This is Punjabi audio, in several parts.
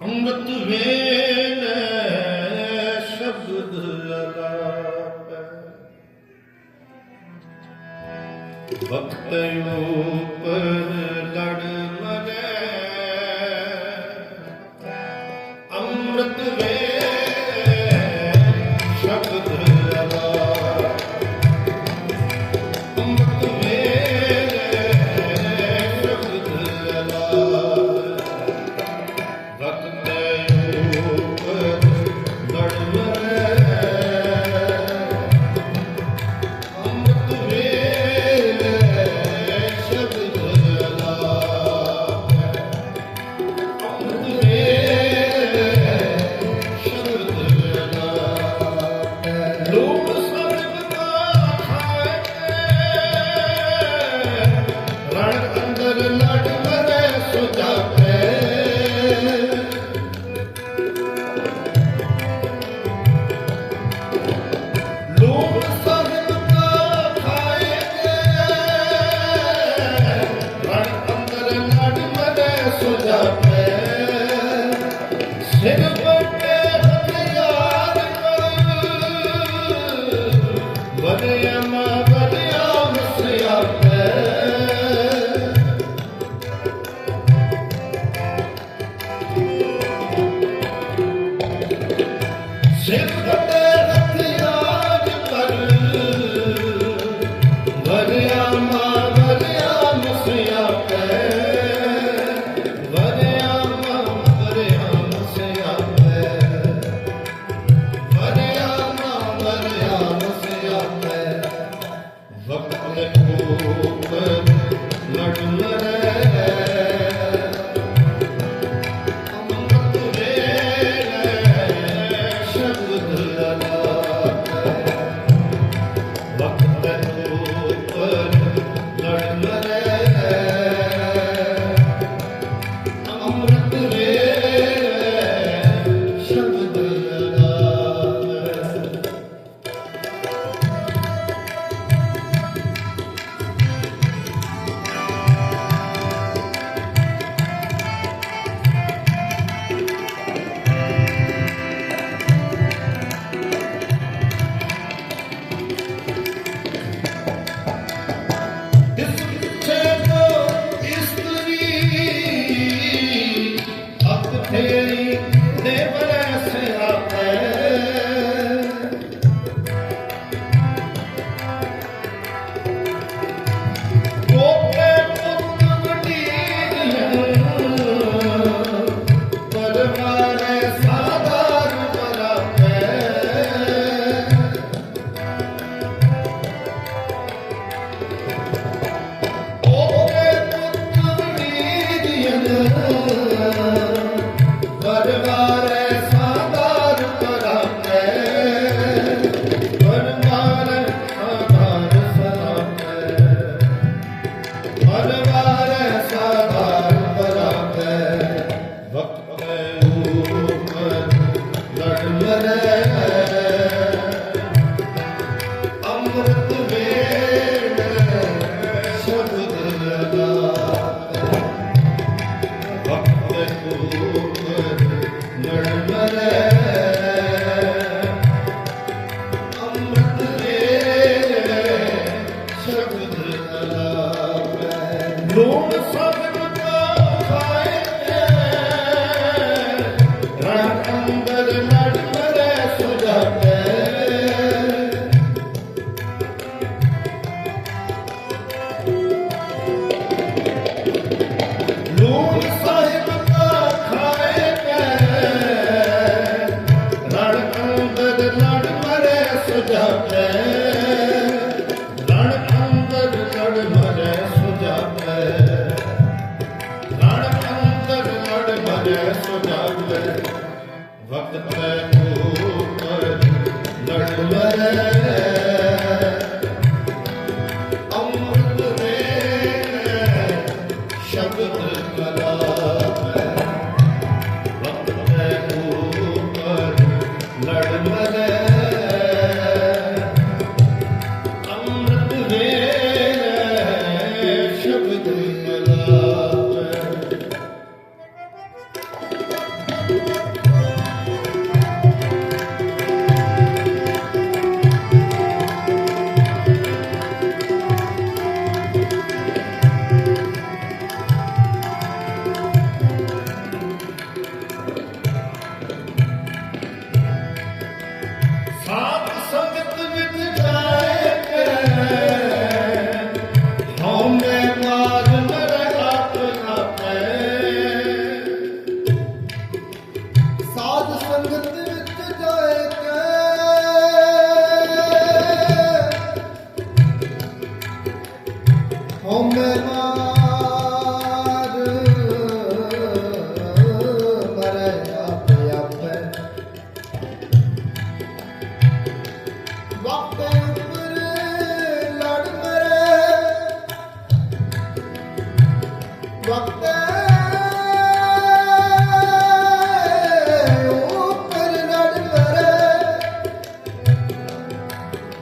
ਅੰਮ੍ਰਿਤ ਵੇਲ ਸ਼ਬਦ ਅਲਾਪੈ। ਭਗਤ ਉਪਰ ਲੜ Hare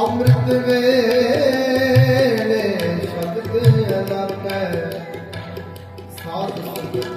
ਅੰਮ੍ਰਿਤ ਵੇਲੇ ਸ਼ਬਦ ਅਲਾਪੈ ਸਾਧ ਸੰਗਤ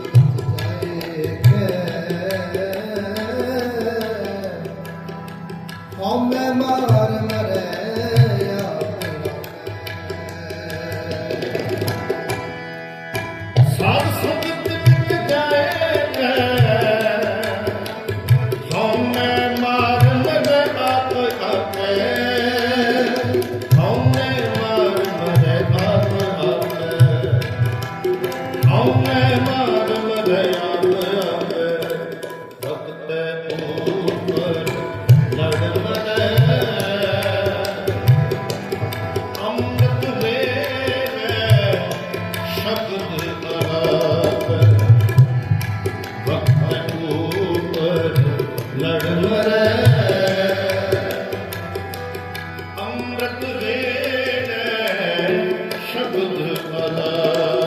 ਅੰਮ੍ਰਿਤ ਵੇਲੇ ਸ਼ਬਦ ਆਪ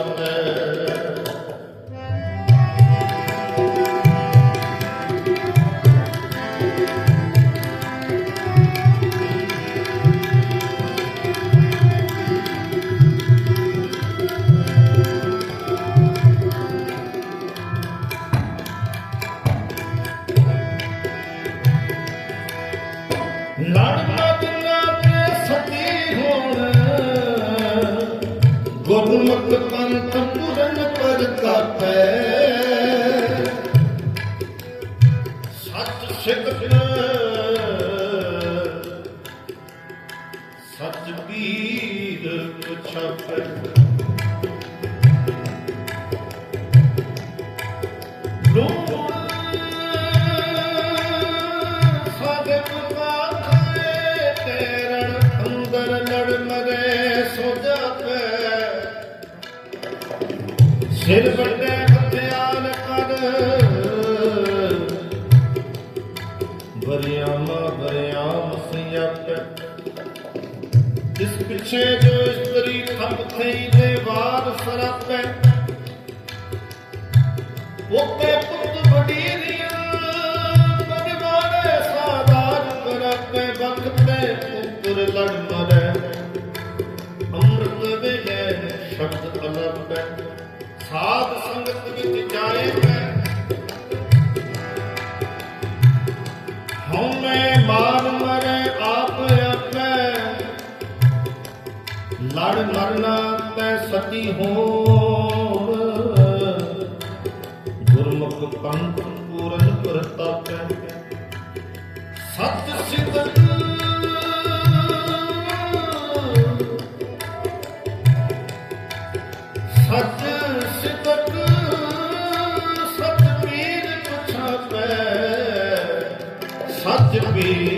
ਸੱਚ ਸਿੱਖ ਸੱਚ ਬੀਰ ਪੁਛਾਪੈ ਅੰਦਰ ਸੋ ਜਾਪੈ। ਸਿਰ ਵੱਡੇ ਪਿੱਛੇ ਜੋ ਇਸਤਰੀ ਖੰਭ ਥਈ ਦੇ ਵਾਰ ਸਰਾਪੈ। ਉਹਤੇ ਪੁੱਤ ਵਡੀਰੀਆਂ ਬਨਵਾੜੇ ਸਾਦਾਰ ਕਰਪੇ ਵਕਤ ਤੇ ਲੜ ਮਰੈ। ਅੰਮ੍ਰਿਤ ਵੇਲੇ ਸ਼ਬਦ ਅਲਪੈ ਸਾਧ ਸੰਗਤ ਵਿੱਚ ਜਾਏ ਮੈਂ। ਹਉਮੈ ਮਾਰ ਲੜ ਮਰਨਾ ਤੈ ਸਤੀ ਹੋਣ। ਗੁਰਮੁਖ ਪੰਥ ਪੂਰਨ ਪ੍ਰਤਾਪੈ ਸਤ ਸਿਦਕ ਸਤ ਸਿਦਕ ਸਤ ਪੀਰ ਪੁਛਾਪੈ ਸਤ ਪੀਰ